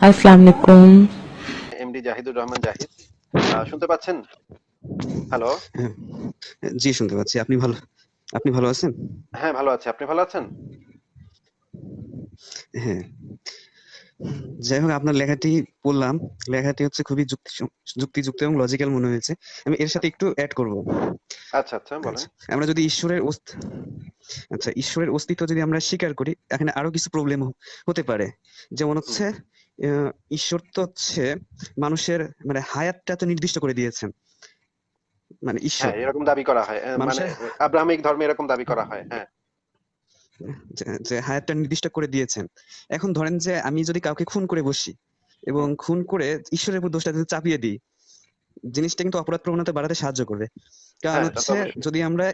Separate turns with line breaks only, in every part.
আসসালামু আলাইকুম।
এমডি জাহিদুর রহমান জাহিদ। শুনতে পাচ্ছেন? হ্যালো
হ্যাঁ, জি শুনতে পাচ্ছি। আপনি ভালো আপনি ভালো আছেন?
হ্যাঁ ভালো আছি। আপনি ভালো আছেন?
হ্যাঁ। যাই হোক আপনার লেখাটি পড়লাম। লেখাটি হচ্ছে খুবই যুক্তি যুক্তিযুক্ত এবং লজিক্যাল মনে হয়েছে। আমি এর সাথে একটু অ্যাড করব।
আচ্ছা আচ্ছা বলেন।
আচ্ছা, আমরা যদি ঈশ্বরের অস্ত- আচ্ছা ঈশ্বরের অস্তিত্ব যদি আমরা স্বীকার করি এখানে আরও কিছু প্রবলেম হতে পারে। যেমন হচ্ছে ঈশ্বর তো হচ্ছে মানুষের মানে হায়াতটা তো নির্দিষ্ট করে দিয়েছেন। মানে ঈশ্বর।
হ্যাঁ এরকম দাবি করা হয়। মানে আব্রাহামিক ধর্মে এরকম দাবি করা হয় হ্যাঁ।
যে- হায়াতটা নির্দিষ্ট করে দিয়েছেন। এখন ধরেন যে আমি যদি কাউকে খুন করে বসি এবং খুন করে ঈশ্বরের উপর দোষটা যদি চাপিয়ে দিই জিনিসটা কিন্তু অপরাধ প্রবণতা বাড়াতে সাহায্য করবে। কারণ
হ্যাঁ,
হচ্ছে যদি আমরা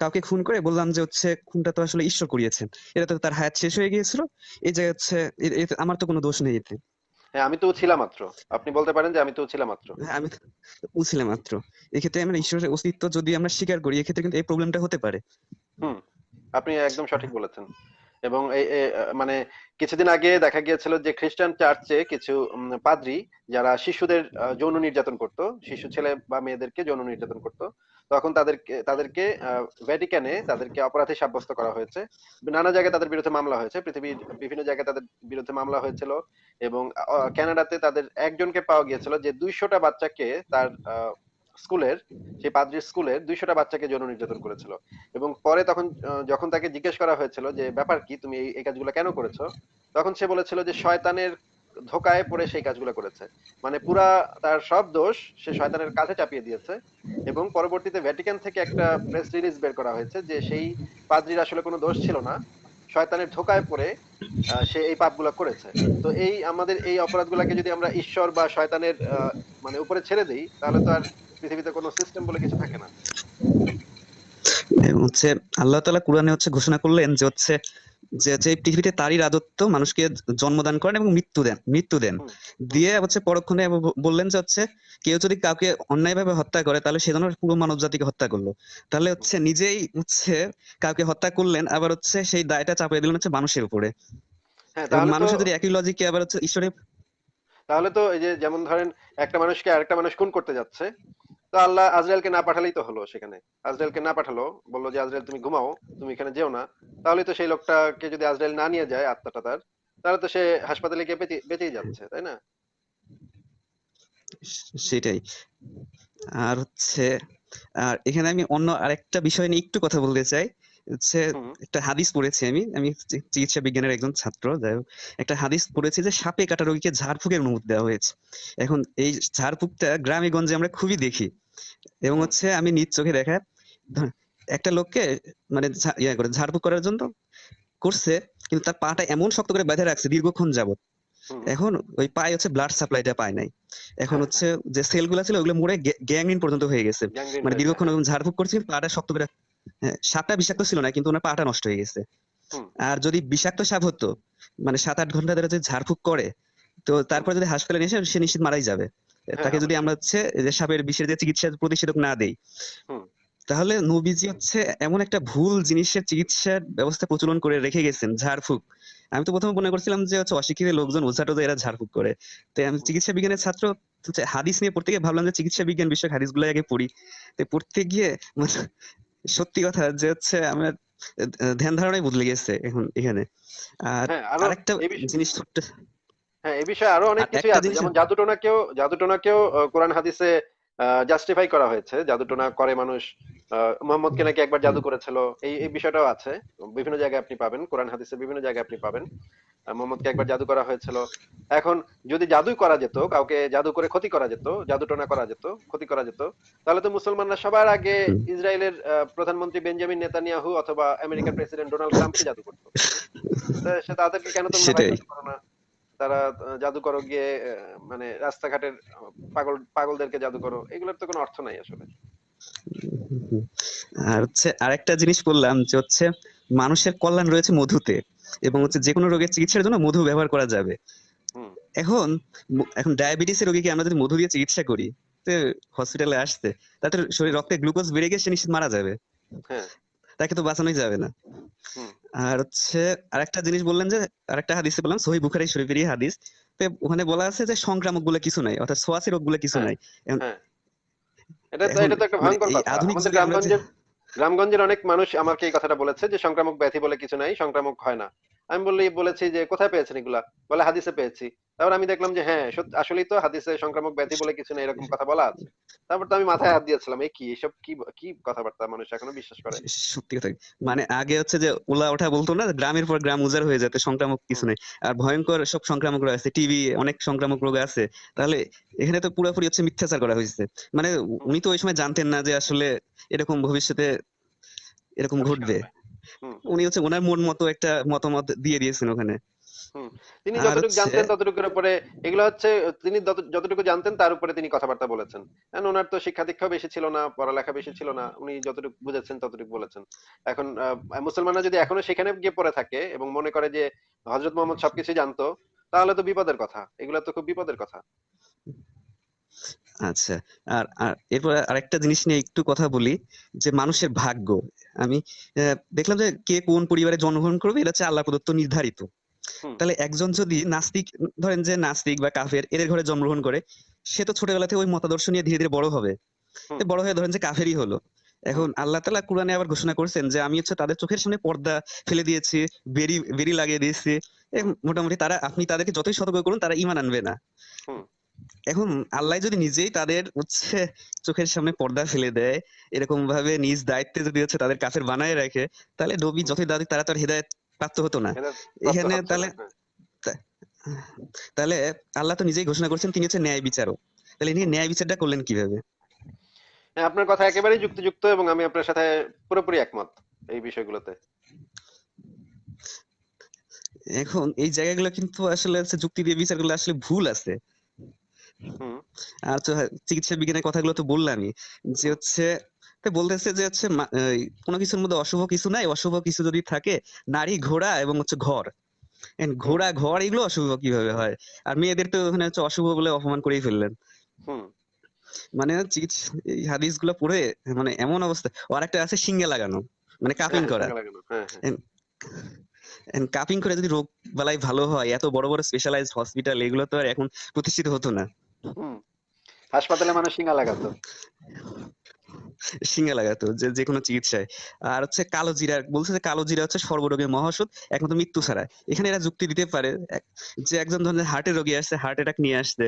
কাউকে খুন করে বললাম যে হচ্ছে খুনটা তো আসলে ঈশ্বর করিয়েছেন। এটা তো তার হায়াত শেষ হয়ে গিয়েছিল। এই যে হচ্ছে আমার তো কোনো দোষ নেই এতে।
হ্যাঁ আমি তো ছিলাম মাত্র। আপনি বলতে পারেন যে আমি তো ছিলাম মাত্র।
হ্যাঁ, আমি ছিলাম মাত্র। এক্ষেত্রে আমরা ঈশ্বরের অস্তিত্ব যদি আমরা স্বীকার করি এক্ষেত্রে কিন্তু এই প্রবলেমটা হতে পারে।
হুম আপনি একদম সঠিক বলেছেন। এবং মানে কিছুদিন আগে দেখা গিয়েছিল যে খ্রিস্টান চার্চে কিছু পাদ্রী যারা শিশুদের যৌন নির্যাতন করত শিশু ছেলে বা মেয়েদেরকে যৌন নির্যাতন করত তখন তাদেরকে তাদেরকে ভ্যাটিকানে তাদেরকে অপরাধী সাব্যস্ত করা হয়েছে। নানা জায়গায় তাদের বিরুদ্ধে মামলা হয়েছে পৃথিবীর বিভিন্ন জায়গায় তাদের বিরুদ্ধে মামলা হয়েছিল এবং আহ, কানাডাতে তাদের একজনকে পাওয়া গিয়েছিল যে দুইশোটা বাচ্চাকে তার আহ, স্কুলের, সেই পাদ্রির স্কুলের দুইশোটা বাচ্চাকে যৌন নির্যাতন করেছিল। এবং পরে তখন যখন তাকে জিজ্ঞেস করা হয়েছিল যে, ব্যাপার কি? তুমি এই- কাজগুলো কেন করেছ? তখন সে বলেছিল যে, শয়তানের ধোকায় পড়ে সেই কাজগুলো করেছে। মানে পুরা তার সব দোষ সে শয়তানের কাছে চাপিয়ে দিয়েছে এবং পরবর্তীতে ভ্যাটিকান থেকে একটা প্রেস রিলিজ বের করা হয়েছে যে, সেই পাদ্রির আসলে কোনো দোষ ছিল না। শয়তানের ধোকায় পড়ে সে এই পাপগুলো করেছে। তো এই আমাদের এই অপরাধগুলোকে যদি আমরা ঈশ্বর বা শয়তানের মানে উপরে ছেড়ে দিই, তাহলে তো আর পৃথিবীতে কোনো সিস্টেম বলে কিছু থাকে না।
হচ্ছে আল্লাহ তাআলা কোরআনে হচ্ছে ঘোষণা করলেন যে হচ্ছে যে যে এই পৃথিবীতে তারই রাজত্ব মানুষকে জন্মদান করেন এবং মৃত্যু দেন মৃত্যু দেন। দিয়ে হচ্ছে পরক্ষণে বললেন যে হচ্ছে কেউ যদি কাউকে অন্যায়ভাবে হত্যা করে তাহলে সে যেন পুরো মানব জাতিকে হত্যা করল। তাহলে হচ্ছে নিজেই হচ্ছে কাউকে হত্যা করলেন আবার হচ্ছে সেই দায়টা চাপিয়ে দিলেন হচ্ছে মানুষের উপরে।
হ্যাঁ
মানুষের যদি একই লজিকে আবার হচ্ছে ঈশ্বরের
তাহলে তো এই যে যেমন ধরেন একটা মানুষকে আরেকটা মানুষ খুন করতে যাচ্ছে তো আল্লাহ আজরাইলকে না পাঠালেই তো হলো সেখানে। আজরাইলকে না পাঠালো বলল যে আজরাইল তুমি ঘুমাও তুমি এখানে যেও না। তাহলে তো সেই লোকটাকে যদি আজরাইল না নিয়ে যায় আত্মাটা তার তাহলে তো সে হাসপাতালে গিয়ে বেঁচেই যাচ্ছে তাই না?
সেটাই। আর হচ্ছে আর এখানে আমি অন্য আরেকটা বিষয় নিয়ে একটু কথা বলতে চাই। হচ্ছে একটা হাদিস পড়েছি আমি। আমি চিকিৎসা বিজ্ঞানের একজন ছাত্র যাই হোক। একটা হাদিস পড়েছি যে সাপে কাটা রোগীকে ঝাড়ফুঁকের অনুমতি দেওয়া হয়েছে। এখন এই ঝাড়ফুঁকটা গ্রামে গঞ্জে আমরা খুবই দেখি। এবং হচ্ছে আমি নিজ চোখে দেখা একটা লোককে মানে ইয়ে করে ঝাড়ফুঁক করার জন্য করছে কিন্তু তার পাটা এমন শক্ত করে বেঁধে রাখছে দীর্ঘক্ষণ যাবত এখন ওই পায়ে হচ্ছে ব্লাড সাপ্লাইটা পায় নাই। এখন
হ্যাঁ,
হচ্ছে যে সেলগুলো ছিল ওগুলো মরে গ্যাংগ্রিন পর্যন্ত হয়ে গেছে। মানে দীর্ঘক্ষণ ঝাড়ফুঁক করছে পাটা শক্ত করে হ্যাঁ, সাপটা বিষাক্ত ছিল না কিন্তু ওনার পাটা নষ্ট হয়ে গেছে। আর যদি বিষাক্ত সাপ হতো মানে সাত আট ঘণ্টা ধরে যদি ঝাড়ফুঁক করে তো তারপরে যদি হাসপাতালে নিয়ে সে নিশ্চিত মারাই যাবে। তাকে যদি আমরা হচ্ছে যে সাপের বিষের যে চিকিৎসা প্রতিষেধক না দেই তাহলে নবীজি হচ্ছে এমন একটা ভুল জিনিসের চিকিৎসার ব্যবস্থা প্রচলন করে রেখে গেছেন ঝাড়ফুঁক। আমি তো প্রথমে মনে করছিলাম যে হচ্ছে অশিক্ষিত লোকজন ওঝা টোঝা এরা ঝাড়ফুঁক করে। তো আমি চিকিৎসা বিজ্ঞানের ছাত্র হচ্ছে হাদিস নিয়ে পড়তে গিয়ে ভাবলাম যে চিকিৎসা বিজ্ঞান বিষয়ক হাদিসগুলো আগে পড়ি। তো পড়তে গিয়ে মানে সত্যি কথা যে হচ্ছে আমার ধ্যান ধারণাই বদলে গেছে এখন এখানে। আর
হ্যাঁ
আরেকটা জিনিস
হ্যাঁ এই বিষয়ে আরও অনেক
একটা
আছে। যেমন জাদুটোনাকেও জাদুটোনাকেও কোরআন হাদিসে জাস্টিফাই করা হয়েছে। জাদুটোনা করে মানুষ মোহাম্মদকে নাকি একবার জাদু করেছিল। এই এই বিষয়টাও আছে। বিভিন্ন জায়গায় আপনি পাবেন। কোরআন হাদিসে বিভিন্ন জায়গায় আপনি পাবেন। মোহাম্মদকে একবার জাদু করা হয়েছিল। এখন যদি জাদুই করা যেত কাউকে জাদু করে ক্ষতি করা যেত জাদুটোনা করা যেত ক্ষতি করা যেত তাহলে তো মুসলমানরা সবার আগে। ইসরায়েলের প্রধানমন্ত্রী বেঞ্জামিন নেতানিয়াহু অথবা আমেরিকার প্রেসিডেন্ট ডোনাল্ড ট্রাম্পকে জাদু করতো। সে তাদেরকে কেন তোমরা না? তারা আহ, জাদু করো গিয়ে মানে রাস্তাঘাটের পাগল পাগলদেরকে জাদু করো এগুলোর তো কোনো অর্থ নাই আসলে।
আর হচ্ছে আরেকটা জিনিস বললাম যে হচ্ছে মানুষের কল্যাণ রয়েছে মধুতে এবং হচ্ছে যে কোনো রোগের চিকিৎসার জন্য মধু ব্যবহার করা যাবে। এখন এখন ডায়াবেটিসের রোগীকে আমরা যদি মধু দিয়ে চিকিৎসা করি তো হসপিটালে আসতে তাতে শরীর রক্তে গ্লুকোজ বেড়ে গিয়ে সে নিশ্চিত মারা যাবে।
হ্যাঁ।
তাকে তো বাঁচানোই যাবে না। আর হচ্ছে আরেকটা জিনিস বললেন যে আরেকটা হাদিসে বললাম সহি বুখারি শরীফেরই হাদিস। ওখানে বলা আছে যে সংক্রামকগুলো কিছু নাই অর্থাৎ সোয়াসি রোগগুলো কিছু
হ্যাঁ,
নাই।
হ্যাঁ। এটা তো
এখন
এটা তো একটা
মানে
ভয়ঙ্কর কথা। আমাদের গ্রামগঞ্জের গ্রামগঞ্জের অনেক মানুষ আমাকে এই কথাটা বলেছে যে সংক্রামক ব্যাধি বলে কিছু নাই সংক্রামক হয় না। আমি বললি বলেছি যে কোথায় পেয়েছেন এগুলা? বলে হাদিসে পেয়েছি। তারপর আমি দেখলাম যে হ্যাঁ আসলেই তো হাদিসে সংক্রামক ব্যাধি বলে কিছু নেই এরকম কথা বলা আছে। তারপর তো আমি মাথায় হাত দিয়েছিলাম এই কি এসব কি কি কথাবার্তা মানুষ এখনও বিশ্বাস করে?
সত্যি কথা। মানে আগে হচ্ছে যে ওলা ওঠা বলতো না গ্রামের পর গ্রাম উজাড় হয়ে যেতে সংক্রামক কিছু নেই। আর ভয়ঙ্কর সব সংক্রামক রোগ আছে টিবি অনেক সংক্রামক রোগ আছে। তাহলে এখানে তো পুরোপুরি হচ্ছে মিথ্যাচার করা হয়েছে মানে উনি তো ওই সময় জানতেন না যে আসলে এরকম ভবিষ্যতে এরকম ঘটবে। উনি হচ্ছে ওনার মন মতো একটা মতামত দিয়ে দিয়েছেন ওখানে।
তিনি যতটুকু জানতেন ততটুকুর উপরে এগুলো হচ্ছে তিনি যতটুকু জানতেন তার উপরে তিনি কথাবার্তা বলেছেন। ওনার তো শিক্ষা দীক্ষা বেশি ছিল না পড়ালেখা বেশি ছিল না উনি যতটুকু বুঝেছেন ততটুকু বলেছেন। এখন মুসলমানরা যদি এখনও সেখানে গিয়ে পড়ে থাকে এবং মনে করে যে হজরত মোহাম্মদ সবকিছু জানতো তাহলে তো বিপদের কথা। এগুলো তো খুব বিপদের কথা।
আচ্ছা আর আর এরপর আরেকটা জিনিস নিয়ে একটু কথা বলি যে মানুষের ভাগ্য। আমি দেখলাম যে কে কোন পরিবারে জন্মগ্রহণ করবে এটা হচ্ছে আল্লাহ প্রদত্ত নির্ধারিত। তাহলে একজন যদি নাস্তিক ধরেন যে নাস্তিক বা কাফের এদের ঘরে জন্মগ্রহণ করে সে তো ছোটবেলা থেকে ওই মতাদর্শ নিয়ে ধীরে ধীরে বড় হবে। বড় হয়ে ধরেন যে কাফেরই হলো। এখন আল্লাহ তালা কোরআনে আবার ঘোষণা করছেন যে আমি হচ্ছে তাদের চোখের সামনে পর্দা ফেলে দিয়েছি বেরি বেরি লাগিয়ে দিয়েছি। মোটামুটি তারা আপনি তাদেরকে যতই সতর্ক করুন তারা ইমান আনবে না। এখন আল্লাহ যদি নিজেই তাদের হচ্ছে চোখের সামনে পর্দা ফেলে দেয় এরকম ভাবে নিজ দায়িত্বে যদি হচ্ছে তাদের কাফের বানায় রাখে তাহলে নবী যতই দাদি তারা তো আর হেদায়েত প্রাপ্ত হতো না। এখানে তাহলে। তাহলে আল্লাহ তো নিজেই ঘোষণা করছেন তিনি হচ্ছে ন্যায় বিচারক। তাহলে ইনি ন্যায় বিচারটা করলেন কীভাবে?
হ্যাঁ, আপনার কথা একেবারেই যুক্তিযুক্ত এবং আমি আপনার সাথে পুরোপুরি একমত এই বিষয়গুলোতে।
এখন এই জায়গাগুলো কিন্তু আসলে যুক্তি দিয়ে বিচার করলে আসলে ভুল আছে। আর চিকিৎসা বিজ্ঞানের কথাগুলো তো বললামই যে হচ্ছে বলতেছে যে হচ্ছে কোনো কিছুর মধ্যে অশুভ কিছু নাই অশুভ কিছু যদি থাকে নারী ঘোড়া এবং হচ্ছে ঘর। ঘোড়া ঘর এগুলো অশুভ কীভাবে হয়? আর মেয়েদের তো ওখানে হচ্ছে অশুভ বলে অপমান করেই ফেললেন।
হুম।
মানে চিকিৎসা এই হাদিসগুলো পড়ে মানে এমন অবস্থা। আর একটা আছে শিঙ্গে লাগানো মানে কাপিং
হ্যাঁ,
করা।
টিকা লাগানো, হ্যাঁ হ্যাঁ।
কাপিং করে যদি রোগ বালাই ভালো হয় এত বড় বড় স্পেশালাইজড হসপিটাল এগুলো তো আর এখন প্রতিষ্ঠিত হতো না।
হাসপাতালে মানুষ শিঙা লাগাতো।
শিঙ্গা লাগাতো, যে যে কোনো চিকিৎসায়। আর হচ্ছে কালো জিরা, বলছে যে কালো জিরা হচ্ছে সর্বরোগের মহাওষুধ একমাত্র মৃত্যু ছাড়া এখানে এরা যুক্তি দিতে পারে যে একজন ধরনের হার্টের রোগী আসছে হার্ট অ্যাটাক নিয়ে আসছে।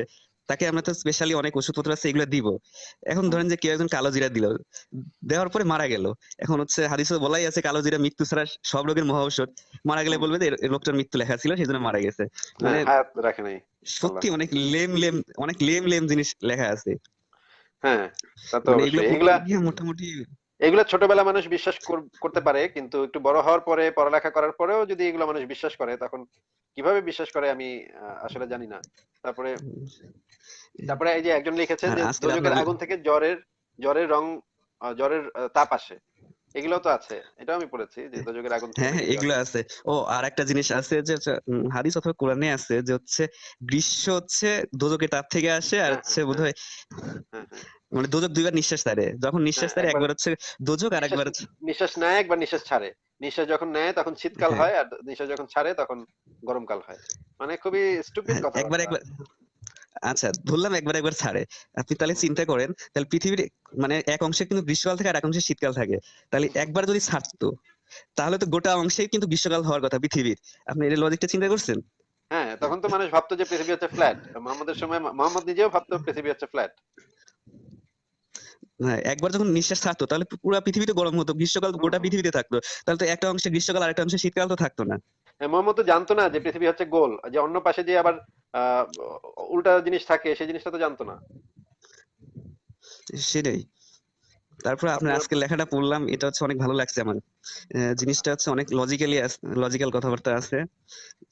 তাকে আমরা তো স্পেশালি অনেক ওষুধপত্র আছে এগুলো দিব। এখন ধরেন যে কেউ একজন কালো জিরা দিল দেওয়ার পরে মারা গেল। এখন হচ্ছে হাদিসে বলাই আছে কালো জিরা মৃত্যু ছাড়া সব রোগের মহা ঔষধ। মারা গেলে বলবে যে লোকটার মৃত্যু লেখা ছিল সেই জন্য মারা গেছে। মানে
হ্যাঁ, নাই।
সত্যি অনেক লেম লেম অনেক লেম লেম জিনিস লেখা আছে।
হ্যাঁ তা তো
মানে মোটামুটি
এগুলা ছোটবেলা মানুষ বিশ্বাস করতে পারে কিন্তু একটু বড় হওয়ার পরে পড়ালেখা করার পরেও যদি এগুলো মানুষ বিশ্বাস করে তখন কীভাবে বিশ্বাস করে আমি আসলে জানি না। তারপরে তারপরে এই যে একজন লিখেছেন
আর
যে
আজকে
আগুন থেকে জ্বরের জ্বরের রং জ্বরের তাপ আসে। এগুলো তো আছে এটাও আমি পড়েছি যে দোজখের আগুন থেকে
হ্যাঁ হ্যাঁ এগুলো আছে। ও আর একটা জিনিস আছে যে হাদিস অথবা কোরআনে আছে যে হচ্ছে গ্রীষ্ম হচ্ছে দোজকের তাপ থেকে আসে আর
হ্যাঁ,
হচ্ছে
হ্যাঁ,
বোধহয়
হ্যাঁ, হ্যাঁ।
মানে দোজক দুইবার নিঃশ্বাস ছাড়ে। যখন নিঃশ্বাস
হ্যাঁ,
ছাড়ে
একবার-
হচ্ছে দোজক আর একবার হচ্ছে
নিঃশ্বাস নেয় একবার নিঃশ্বাস ছাড়ে। নিঃশ্বাস যখন নেয় তখন শীতকাল
হ্যাঁ।
হয় আর নিঃশ্বাস যখন ছাড়ে তখন গরমকাল হয়। মানে খুবই স্টুপিড
হ্যাঁ,
কথা
একবার একবার আচ্ছা ধরলাম একবার একবার ছাড়ে। আপনি তাহলে চিন্তা করেন তাহলে পৃথিবীর মানে এক অংশে কিন্তু গ্রীষ্মকাল থাকে আর এক অংশে শীতকাল থাকে। তাহলে একবার যদি ছাড়তো তাহলে তো গোটা অংশে কিন্তু গ্রীষ্মকাল হওয়ার কথা পৃথিবীর। আপনি এর লজিকটা চিন্তা করছেন?
হ্যাঁ তখন তো মানুষ ভাবতো যে পৃথিবী হচ্ছে ফ্ল্যাট মোহাম্মদের সময় মোহাম্মদ নিজেও ভাবতো পৃথিবী হচ্ছে ফ্ল্যাট
হ্যাঁ একবার যখন নিঃশ্বাস ছাড়তো তাহলে পুরো পৃথিবীতে গরম হতো গ্রীষ্মকাল গোটা পৃথিবীতে থাকতো। তাহলে তো একটা অংশে গ্রীষ্মকাল আর একটা অংশে শীতকাল তো থাকতো না।
মোহাম্মদ তো জানতো না যে পৃথিবী হচ্ছে গোল যে অন্য পাশে যে আবার উল্টা জিনিস থাকে সেই জিনিসটা তো জানতো না।
সেটাই। তারপর আপনার আজকে লেখাটা পড়লাম এটা হচ্ছে অনেক ভালো লাগছে আমার। জিনিসটা হচ্ছে অনেক লজিক্যালি লজিক্যাল কথাবার্তা আছে।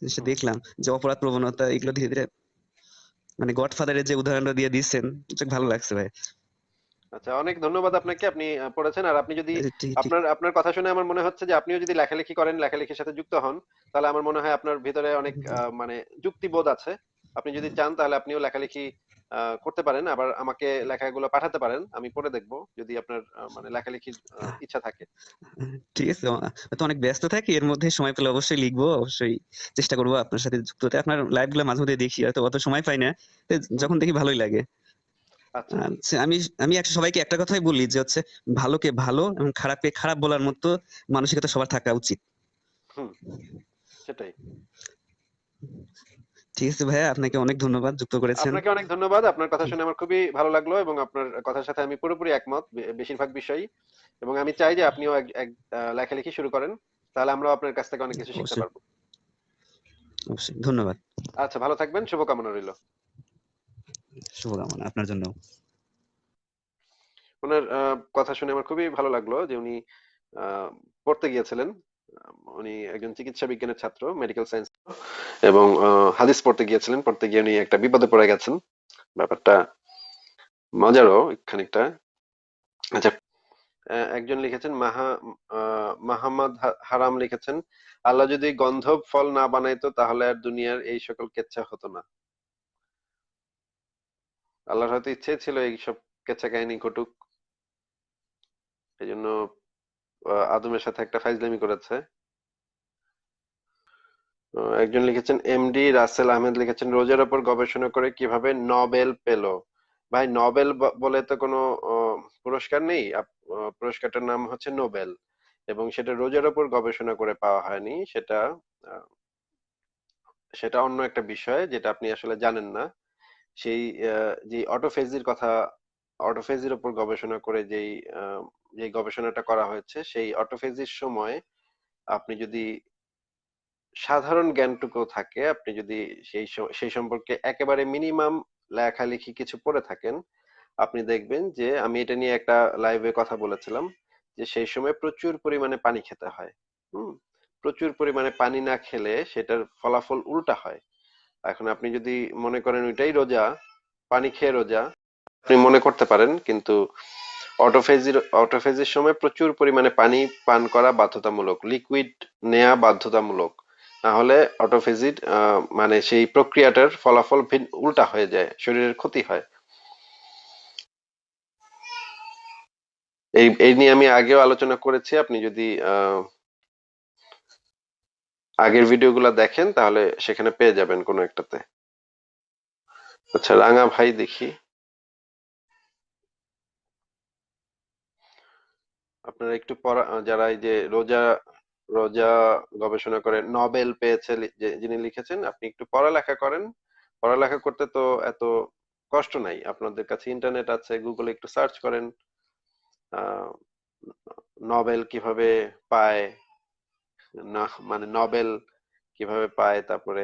সে দেখলাম যে অপরাধ প্রবণতা এগুলো ধীরে ধীরে মানে গডফাদারের যে উদাহরণটা দিয়ে দিচ্ছেন ভালো লাগছে ভাই।
আচ্ছা অনেক ধন্যবাদ আপনাকে আপনি পড়েছেন। আর আপনি যদি আপনার আপনার কথা শুনে আমার মনে হচ্ছে যে আপনিও যদি লেখালেখি করেন লেখালেখির সাথে যুক্ত হন তাহলে আমার মনে হয় আপনার ভিতরে অনেক মানে যুক্তিবোধ আছে। আপনি যদি চান তাহলে আপনিও লেখালেখি করতে পারেন। আবার আমাকে লেখাগুলো পাঠাতে পারেন আমি পড়ে দেখব যদি আপনার মানে লেখালেখির ইচ্ছা থাকে।
ঠিক আছে তো অনেক ব্যস্ত থাকি এর মধ্যে সময় পেলে অবশ্যই লিখব অবশ্যই চেষ্টা করব আপনার সাথে যুক্ত হতে। আপনার লাইভগুলো মাঝে মধ্যে দেখি হয়তো অত সময় পাই না যখন দেখি ভালোই লাগে। আমি আমি একটা সবাইকে একটা কথাই বলি যে হচ্ছে ভালোকে ভালো এবং খারাপকে খারাপ বলার মতো মানসিকতা সবার থাকা উচিত।
সেটাই।
ঠিক আছে ভাইয়া আপনাকে অনেক ধন্যবাদ যুক্ত করেছেন।
আপনাকে অনেক ধন্যবাদ আপনার কথা শুনে আমার খুবই ভালো লাগল এবং আপনার কথার সাথে আমি পুরোপুরি একমত বেশিরভাগ বিষয়ই। এবং আমি চাই যে আপনিও এক লেখালেখি শুরু করেন তাহলে আমরাও আপনার কাছ থেকে অনেক কিছু শিখতে পারব।
অবশ্যই ধন্যবাদ।
আচ্ছা ভালো থাকবেন শুভকামনা রইল।
শুভকামনা আপনার জন্য।
ওনার কথা শুনে আমার খুবই ভালো লাগল যে উনি পড়তে গিয়েছিলেন। উনি একজন চিকিৎসা বিজ্ঞানের ছাত্র মেডিকেল সায়েন্স এবং হাদিস পড়তে গিয়েছিলেন। পড়তে গিয়ে উনি একটা বিপদে পড়ে গেছেন। ব্যাপারটা মজারও খানিকটা। আচ্ছা একজন লিখেছেন, মাহা মাহমদ হারাম লিখেছেন, আল্লাহ যদি গন্ধব ফল না বানাইতো তাহলে আর দুনিয়ার এই সকল কেচ্ছা হতো না। আল্লাহর হয়তো ইচ্ছে ছিল এইসব কেচ্ছা কাহিনী ঘটুক। এই জন্য আদমের সাথে একটা ফাইজলামি করেছে। একজন লিখেছেন এমডি রাসেল আহমেদ লিখেছেন, রোজার ওপর গবেষণা করে কীভাবে নোবেল পেল। ভাই, নোবেল বলে তো কোনো পুরস্কার নেই। পুরস্কারটার নাম হচ্ছে নোবেল। এবং সেটা রোজার ওপর গবেষণা করে পাওয়া হয়নি। সেটা সেটা অন্য একটা বিষয়, যেটা আপনি আসলে জানেন না। সেই যে অটোফেজির কথা অটোফেজির উপর গবেষণা করে যেই যে গবেষণাটা করা হয়েছে, সেই অটোফেজির সময় আপনি যদি সাধারণ জ্ঞানটুকু থাকে, আপনি যদি সেই সেই সম্পর্কে একেবারে মিনিমাম লেখালেখি কিছু পড়ে থাকেন, আপনি দেখবেন যে আমি এটা নিয়ে একটা লাইভে কথা বলেছিলাম, যে সেই সময় প্রচুর পরিমাণে পানি খেতে হয়। হুম? প্রচুর পরিমাণে পানি না খেলে সেটার ফলাফল উল্টা হয়। এখন আপনি যদি মনে করেন ওইটাই রোজা পানি খেয়ে রোজা আপনি মনে করতে পারেন কিন্তু অটোফেজির অটোফেজির সময় প্রচুর পরিমাণে পানি পান করা বাধ্যতামূলক লিকুইড নেওয়া বাধ্যতামূলক। না হলে অটোফেজির মানে সেই প্রক্রিয়াটার ফলাফল ভিন- উল্টা হয়ে যায় শরীরের ক্ষতি হয়। এই এই নিয়ে আমি আগেও আলোচনা করেছি আপনি যদি আহ, আগের ভিডিওগুলো দেখেন, তাহলে সেখানে পেয়ে যাবেন কোনো একটাতে। আচ্ছা রাঙা ভাই দেখি। আপনারা একটু পড়া, যারা এই যে রোজা রোজা গবেষণা করে নোবেল পেয়েছে যিনি লিখেছেন, আপনি একটু পড়ালেখা করেন। পড়ালেখা করতে তো এত কষ্ট নাই। আপনাদের কাছে ইন্টারনেট আছে, গুগলে একটু সার্চ করেন নোবেল কীভাবে পায় মানে নোবেল কীভাবে পায়, তারপরে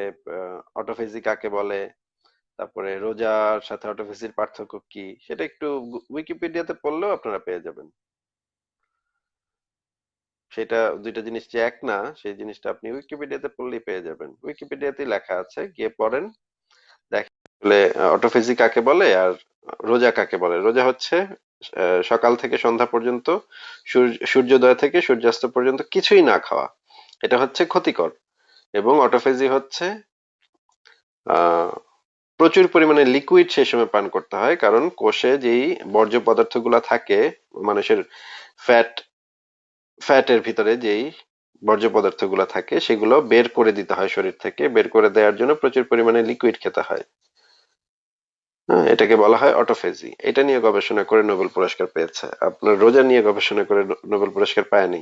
অটোফেজি কাকে বলে, তারপরে রোজার সাথে অটোফেজির পার্থক্য কি, সেটা একটু উইকিপিডিয়াতে পড়লেও আপনারা পেয়ে যাবেন। সেটা দুইটা জিনিস যে এক না, সেই জিনিসটা আপনি উইকিপিডিয়াতে পড়লেই পেয়ে যাবেন। উইকিপিডিয়াতে লেখা আছে, গিয়ে পড়েন দেখেন আসলে অটোফেজি কাকে বলে আর রোজা কাকে বলে। রোজা হচ্ছে সকাল থেকে সন্ধ্যা পর্যন্ত, সূর্য, সূর্যোদয় থেকে সূর্যাস্ত পর্যন্ত কিছুই না খাওয়া। এটা হচ্ছে ক্ষতিকর এবং অটোফেজি হচ্ছে প্রচুর পরিমাণে লিকুইড সেই সময় পান করতে হয়, কারণ কোষে যেই বর্জ্য পদার্থগুলো থাকে, মানুষের ফ্যাট ফ্যাটের ভিতরে যেই বর্জ্য পদার্থগুলো থাকে, সেগুলো বের করে দিতে হয় শরীর থেকে, বের করে দেওয়ার জন্য প্রচুর পরিমাণে লিকুইড খেতে হয়। হ্যাঁ এটাকে বলা হয় অটোফেজি এটা নিয়ে গবেষণা করে নোবেল পুরস্কার পেয়েছে। আপনার রোজা নিয়ে গবেষণা করে নোবেল পুরস্কার পায়নি?